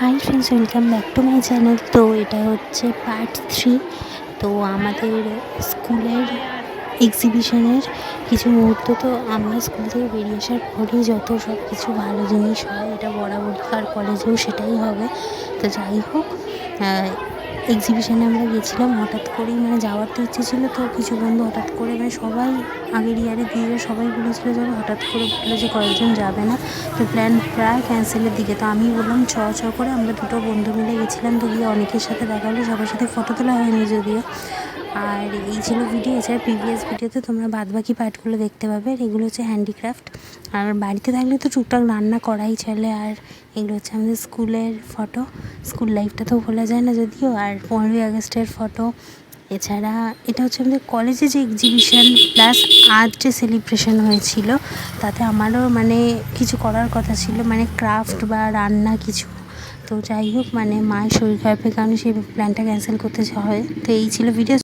Hi friends welcome back to my channel তো এটা হচ্ছে পার্ট থ্রি তো আমাদের স্কুলের এক্সিবিশনের কিছু মুহূর্ত, তো আমরা স্কুল থেকে বেরিয়ে আসার পরেই যত সব কিছু ভালো জিনিস হয়, এটা বরাবরকার কলেজেও সেটাই হবে। তো যাই হোক এক্সিবিশনে আমরা গেছিলাম হঠাৎ করেই মানে যাওয়ার তো ইচ্ছে ছিল তো কিছু বন্ধু হঠাৎ করে মানে সবাই আগের ইয়ারে দিয়ে সবাই বলেছিল যে হঠাৎ করে বলল যে কয়েকজন যাবে না, তো প্ল্যান প্রায় ক্যান্সেলের দিকে। তো আমি বললাম ছ ছ করে আমরা দুটো বন্ধু মিলে গেছিলাম তো গিয়ে অনেকের সাথে দেখা হলো, সবার সাথে ফটো তোলা হয়নি যদিও। আর এই ছিল ভিডিও এছাড়া প্রিভিয়াস ভিডিওতে তোমরা বাদ বাকি পার্টগুলো দেখতে পাবে। আর এগুলো হচ্ছে হ্যান্ডিক্রাফট আর বাড়িতে থাকলে তো টুকটাক রান্না করাই চলে। আর এগুলো হচ্ছে আমাদের স্কুলের ফটো স্কুল লাইফটা তো ভোলা যায় না যদিও। আর পনেরোই আগস্টের ফটো এছাড়া এটা হচ্ছে আমাদের কলেজে যে এক্সিবিশন প্লাস আজ যে সেলিব্রেশন হয়েছিল, তাতে আমারও মানে কিছু করার কথা ছিল। মানে ক্রাফট বা রান্না কিছু। তো যাই হোক মানে মায়ের শরীর খারাপের কারণে সেই প্ল্যানটা ক্যান্সেল করতে হয়। তো এই ছিল ভিডিও